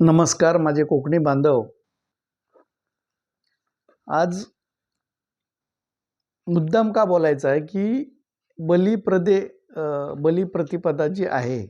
नमस्कार माझे कोकणी बांधव. आज मुद्दाम का बोलायचं आहे की बलिप्रदे बलिप्रतिपदा जी आहे.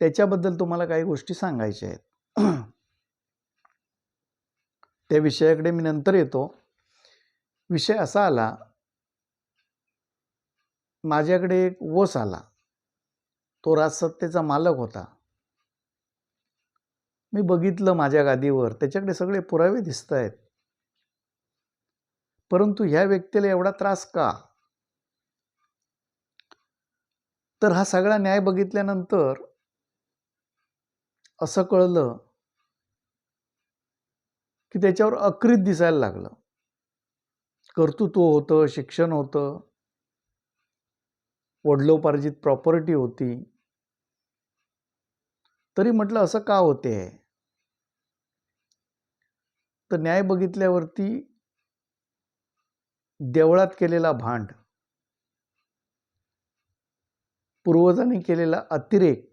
त्याच्याबद्दल तुम्हाला काही गोष्टी सांगायच्या आहेत. त्या विषयाकडे मी नंतर येतो. विषय असा आला माझ्याकडे एक वस आला. तो राजसत्तेचा मालक होता. मी बघितलं माझ्या गादीवर. त्याच्याकडे सगळे पुरावे दिसत आहेत. परंतु ह्या व्यक्तीला एवढा त्रास का? तर हा सगळा न्याय बघितल्यानंतर असं कळलं की त्याच्यावर अकृत दिसायला लागलं. कर्तृत्व होतं शिक्षण होतं. वडलोपार्जित प्रॉपर्टी होती. तरी म्हटलं असं का होते? तर न्याय बघितल्यावरती देवळात केलेला भांड पूर्वजांनी केलेला अतिरेक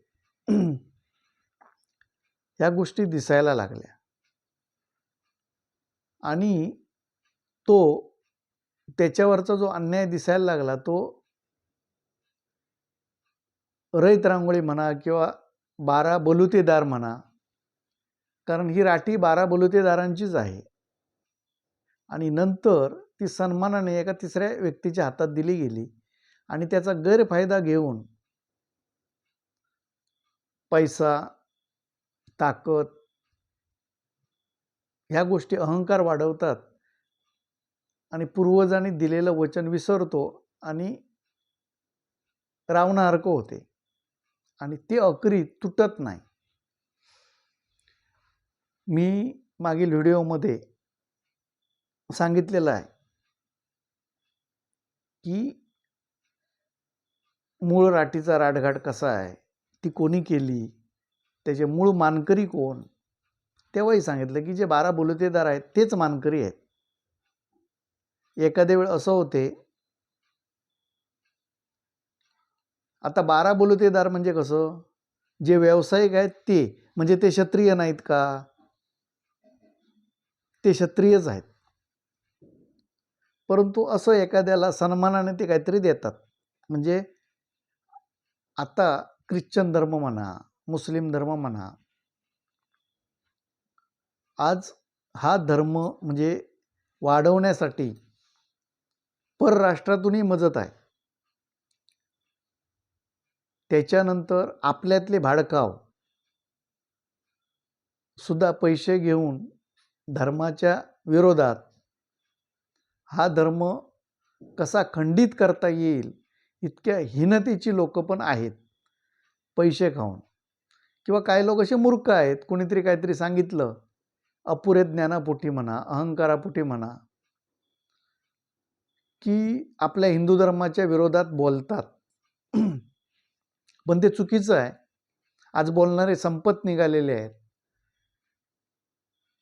या गोष्टी दिसायला लागल्या. आणि तो त्याच्यावरचा जो अन्याय दिसायला लागला तो रयत रांगोळी म्हणा किंवा बारा बलुतेदार म्हणा कारण ही राठी बारा बलुतेदारांचीच आहे. आणि नंतर ती सन्मानाने एका तिसऱ्या व्यक्तीच्या हातात दिली गेली. आणि त्याचा गैरफायदा घेऊन पैसा ताकद ह्या गोष्टी अहंकार वाढवतात. आणि पूर्वजांनी दिलेलं वचन विसरतो आणि रावणासारखं होते. आणि ते अकरी तुटत नाही. मी मागील व्हिडिओमध्ये सांगितलेलं आहे की मूळ राटीचा राडघाट कसा आहे ती कोणी केली त्याचे मूळ मानकरी कोण? तेव्हाही सांगितलं की जे बारा बुलतेदार आहेत तेच मानकरी आहेत. एखाद्या वेळ असं होते आता बारा बलुतेदार म्हणजे कसं? जे व्यावसायिक आहेत ते म्हणजे ते क्षत्रिय नाहीत का? ते क्षत्रियच आहेत. परंतु असं एखाद्याला सन्मानाने ते काहीतरी देतात. म्हणजे आता ख्रिश्चन धर्म म्हणा मुस्लिम धर्म म्हणा आज हा धर्म म्हणजे वाढवण्यासाठी परराष्ट्रातूनही मदत आहे. त्याच्यानंतर आपल्यातले भाडकाव सुद्धा पैसे घेऊन धर्माच्या विरोधात हा धर्म कसा खंडित करता येईल इतक्या हीनतेची लोक पण आहेत पैसे खाऊन. किंवा काही लोक असे मूर्ख आहेत कुणीतरी काहीतरी सांगितलं अपुरे ज्ञानापोटी म्हणा अहंकारापोटी म्हणा की आपल्या हिंदू धर्माच्या विरोधात बोलतात. पण ते चुकीचं आहे. आज बोलणारे संपत निघालेले आहेत.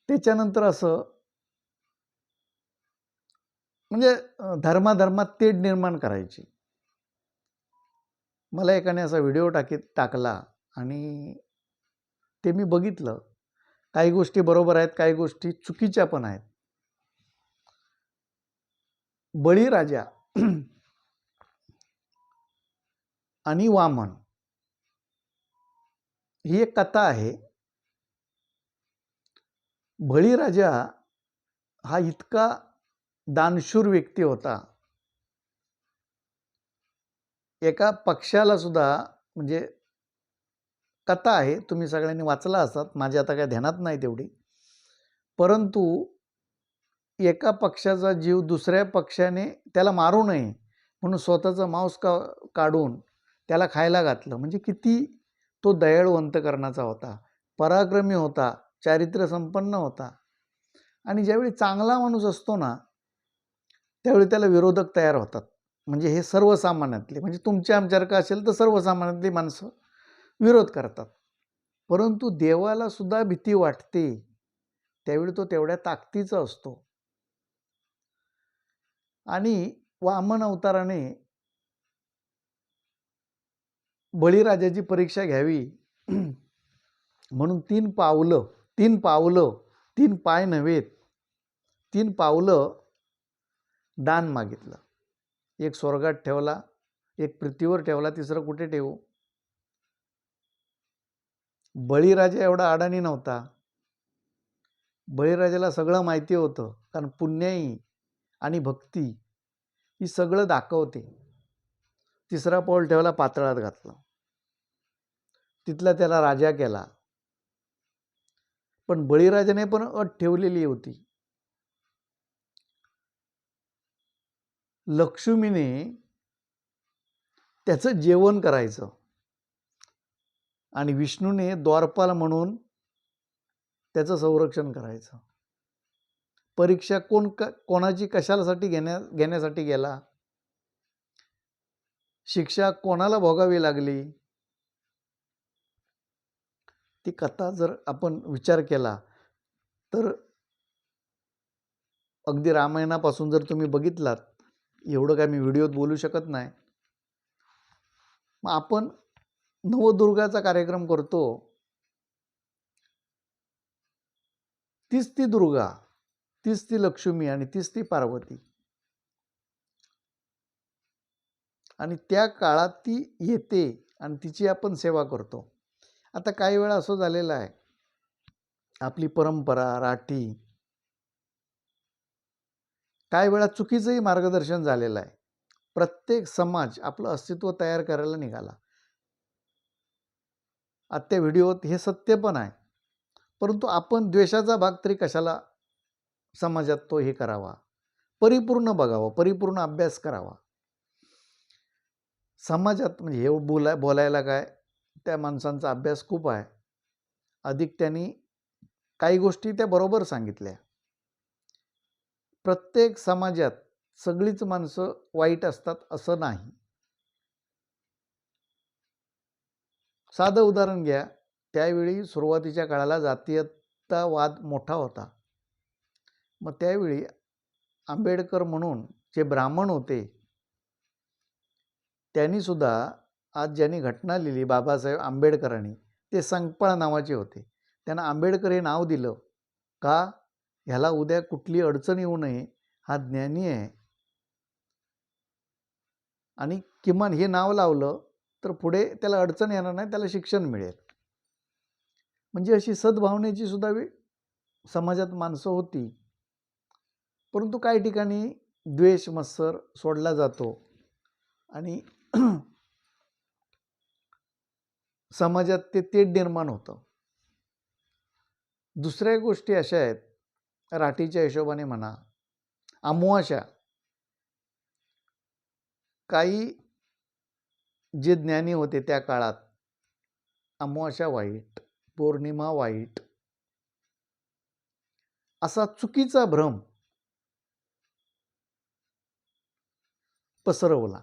त्याच्यानंतर असं म्हणजे धर्माधर्मात तेढ निर्माण करायची. मला एकाने असा व्हिडिओ टाकीत टाकला आणि ते मी बघितलं. काही गोष्टी बरोबर आहेत काही गोष्टी चुकीच्या पण आहेत. बळीराजा आणि वामन ही एक कथा आहे. बळीराजा हा इतका दानशूर व्यक्ती होता. एका पक्षाला सुद्धा म्हणजे कथा आहे तुम्ही सगळ्यांनी वाचला असतात माझ्या आता काय ध्यानात नाही तेवढी. परंतु एका पक्षाचा जीव दुसऱ्या पक्षाने त्याला मारू नये म्हणून स्वतःचं मांस का काढून त्याला खायला घातलं. म्हणजे किती तो दयाळू करण्याचा होता पराक्रमी होता. चारित्र्य संपन्न होता. आणि ज्यावेळी चांगला माणूस असतो ना त्यावेळी त्याला विरोधक तयार होतात. म्हणजे हे सर्वसामान्यातले म्हणजे तुमच्या आमच्यासारखं असेल तर सर्वसामान्यातली माणसं विरोध करतात. परंतु देवाला सुद्धा भीती वाटते. त्यावेळी तो तेवढ्या ताकदीचा असतो. आणि वामन अवताराने बळीराजाची परीक्षा घ्यावी. म्हणून तीन पावलं तीन पावलं तीन पाय नव्हेत तीन पावलं दान मागितलं. एक स्वर्गात ठेवला एक पृथ्वीवर ठेवला तिसरं कुठे ठेवू? बळीराजा एवढा अडाणी नव्हता. बळीराजाला सगळं माहिती होतं कारण पुण्याई आणि भक्ती ही सगळं दाखवते. तिसरा पाऊल ठेवला पातळात घातलं. तिथला त्याला राजा केला. पण बळीराजाने पण अट ठेवलेली होती. लक्ष्मीने त्याचं जेवण करायचं. आणि विष्णूने द्वारपाल म्हणून त्याचं संरक्षण करायचं. परीक्षा कोण क कोणाची कशासाठी घेण्या घेण्यासाठी गेला? शिक्षा कोणाला भोगावी लागली? ती कथा जर आपण विचार केला तर अगदी रामायणापासून जर तुम्ही बघितलात एवढं काय मी व्हिडिओत बोलू शकत नाही. मग आपण नवदुर्गाचा कार्यक्रम करतो. तीच ती दुर्गा तीच ती लक्ष्मी आणि तीच ती पार्वती. आणि त्या काळात ती येते आणि तिची आपण सेवा करतो. आता काही वेळा असं झालेलं आहे. आपली परंपरा राठी. काही वेळा चुकीचंही मार्गदर्शन झालेलं आहे. प्रत्येक समाज आपलं अस्तित्व तयार करायला निघाला. आत्या व्हिडिओत हे सत्य पण आहे. परंतु आपण द्वेषाचा भाग तरी कशाला समाजात तो हे करावा? परिपूर्ण बघावा परिपूर्ण अभ्यास करावा. समाजात म्हणजे हे बोलाय बोलायला काय? त्या माणसांचा अभ्यास खूप आहे. अधिक त्यांनी काही गोष्टी त्या बरोबर सांगितल्या. प्रत्येक समाजात सगळीच माणसं वाईट असतात असं नाही. साधं उदाहरण घ्या. त्यावेळी सुरुवातीच्या काळाला जातीयतावाद मोठा होता. मग त्यावेळी आंबेडकर म्हणून जे ब्राह्मण होते त्यांनी सुद्धा आज ज्यांनी घटना लिहिली बाबासाहेब आंबेडकरांनी ते संकपाळ नावाचे होते. त्यांना आंबेडकर हे नाव दिलं. का? ह्याला उद्या कुठली अडचण येऊ नये हा ज्ञानी आहे. आणि किमान हे नाव लावलं तर पुढे त्याला अडचण येणार नाही त्याला शिक्षण मिळेल. म्हणजे अशी सद्भावनेची सुद्धा समाजात माणसं होती. परंतु काही ठिकाणी द्वेष मत्सर सोडला जातो. आणि समाजात ते तेढ निर्माण होतं. दुसऱ्या गोष्टी अशा आहेत राठीच्या हिशोबाने म्हणा अमुवाशा काही जे ज्ञानी होते त्या काळात अमुवाशा वाईट पौर्णिमा वाईट असा चुकीचा भ्रम पसरवला.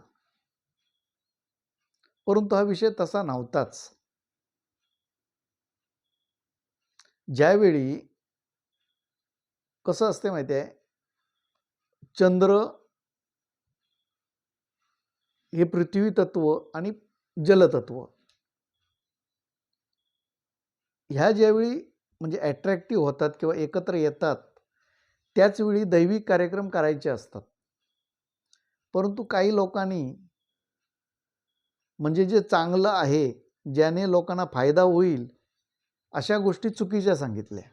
परंतु हा विषय तसा नव्हताच. ज्यावेळी कसं असते माहिती आहे? चंद्र हे पृथ्वी तत्व आणि जलतत्व ह्या ज्यावेळी म्हणजे ॲट्रॅक्टिव्ह होतात किंवा एकत्र येतात त्याचवेळी दैविक कार्यक्रम करायचे असतात. परंतु काही लोकांनी म्हणजे जे चांगलं आहे ज्याने लोकांना फायदा होईल अशा गोष्टी चुकीच्या सांगितल्या.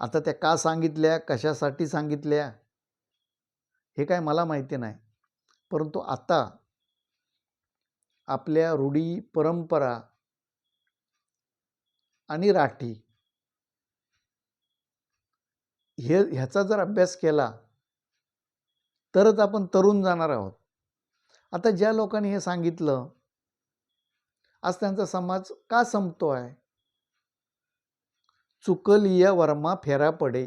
आता त्या का सांगितल्या कशासाठी सांगितल्या हे काय मला माहिती नाही. परंतु आता आपल्या रूढी परंपरा आणि राठी हे ह्याचा जर अभ्यास केला तरच आपण तरुण जाणार आहोत. आता ज्या लोकांनी हे सांगितलं आज त्यांचा समाज का संपतो आहे? चुकलिया वर्मा फेरा पडे.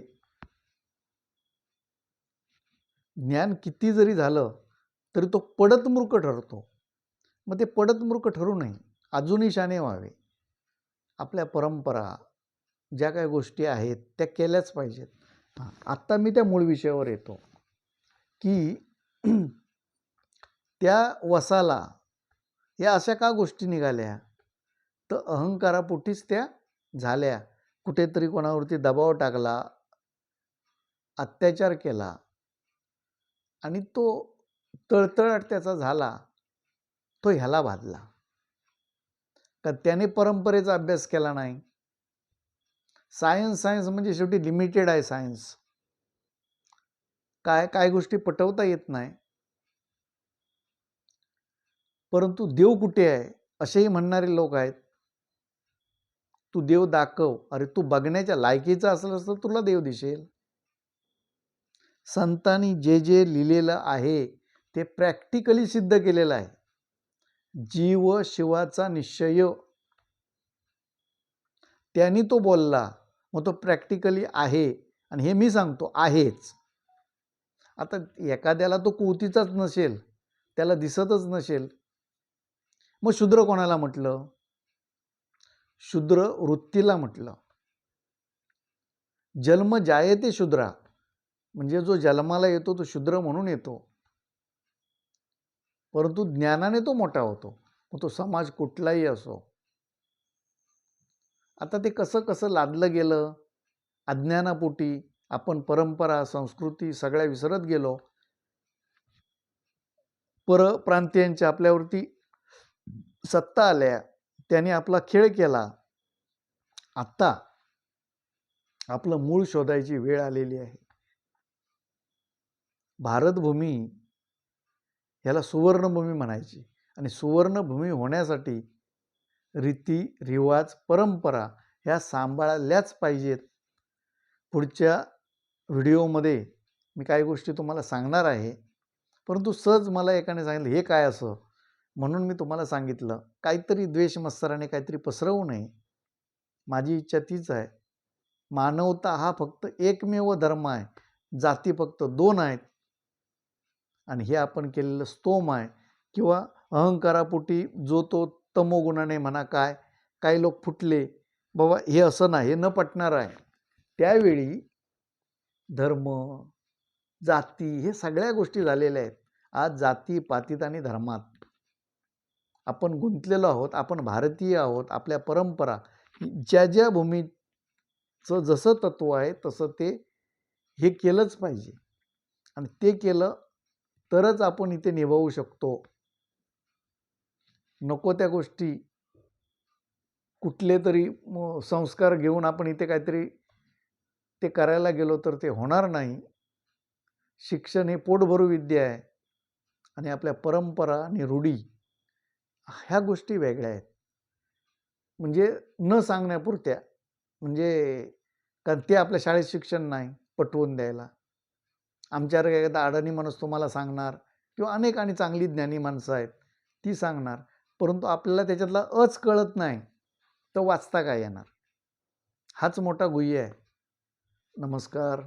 ज्ञान किती जरी झालं तरी तो पडत मूर्ख ठरतो. मग ते पडत मूर्ख ठरू नये अजूनही शाने व्हावे. आपल्या परंपरा ज्या काही गोष्टी आहेत त्या केल्याच पाहिजेत. आत्ता मी त्या मूळ विषयावर येतो. की त्या वसाला या अशा का गोष्टी निघाल्या? तर अहंकारापोटीच त्या झाल्या. कुठेतरी कोणावरती दबाव टाकला अत्याचार केला आणि तो तळतळाट त्याचा झाला. तो ह्याला बाधला. का त्याने परंपरेचा अभ्यास केला नाही? सायन्स सायन्स म्हणजे शेवटी लिमिटेड आहे सायन्स काय काय गोष्टी पटवता येत नाही. परंतु देव कुठे आहे? असेही म्हणणारे लोक आहेत. तू देव दाखव. अरे तू बघण्याच्या लायकीचा असलं तर तुला देव दिसेल. संतांनी जे जे लिहिलेलं आहे ते प्रॅक्टिकली सिद्ध केलेलं आहे. जीव शिवाचा निश्चय. त्यांनी तो बोलला. मग तो प्रॅक्टिकली आहे. आणि हे मी सांगतो आहेच. आता एखाद्याला तो कुवतीचाच नसेल. त्याला दिसतच नसेल. मग शूद्र कोणाला म्हटलं? शूद्र वृत्तीला म्हटलं. जन्म जायते शूद्रा. म्हणजे जो जन्माला येतो तो शूद्र म्हणून येतो. परंतु ज्ञानाने तो मोठा होतो. मग तो समाज कुठलाही असो. आता ते कसं कसं लादलं गेलं? अज्ञानापोटी आपण परंपरा संस्कृती सगळ्या विसरत गेलो. परप्रांतीयांच्या आपल्यावरती सत्ता आल्या त्याने आपला खेळ केला. आत्ता आपलं मूळ शोधायची वेळ आलेली आहे. भारतभूमी ह्याला सुवर्णभूमी म्हणायची आणि सुवर्णभूमी होण्यासाठी रीती रिवाज परंपरा ह्या सांभाळल्याच पाहिजेत. पुढच्या व्हिडिओमध्ये मी काही गोष्टी तुम्हाला सांगणार आहे. परंतु सहज मला एकाने सांगितलं हे काय असं? म्हणून मी तुम्हाला सांगितलं काहीतरी द्वेष मत्सराने काहीतरी पसरवू नये. माझी इच्छा तीच आहे. मानवता हा फक्त एकमेव धर्म आहे. जाती फक्त दोन आहेत. आणि हे आपण केलेलं स्तोम आहे. किंवा अहंकारापोटी जो तो तमोगुणाने म्हणा काय काही लोक फुटले बाबा हे असं नाही हे न पटणार आहे. त्यावेळी धर्म जाती हे सगळ्या गोष्टी झालेल्या आहेत. आज जाती पातीत आणि धर्मात. आपण गुंतलेलो आहोत आपण भारतीय आहोत आपल्या परंपरा ज्या ज्या भूमीचं जसं तत्व आहे तसं ते हे केलंच पाहिजे. आणि ते केलं तरच आपण इथे निभावू शकतो. नको त्या गोष्टी. कुठले तरी संस्कार घेऊन आपण इथे काहीतरी ते करायला गेलो तर ते होणार नाही. शिक्षण हे पोटभरू विद्या आहे. आणि आपल्या परंपरा आणि रूढी ह्या गोष्टी वेगळ्या आहेत. म्हणजे न सांगण्यापुरत्या. म्हणजे कारण ते आपल्या शाळेत शिक्षण नाही पटवून द्यायला. आमच्यावर एखादा अडाणी माणूस तुम्हाला सांगणार किंवा अनेक आणि चांगली ज्ञानी माणसं आहेत ती सांगणार. परंतु आपल्याला त्याच्यातला अच कळत नाही तर वाचता काय येणार? हाच मोठा गुह्य आहे. नमस्कार.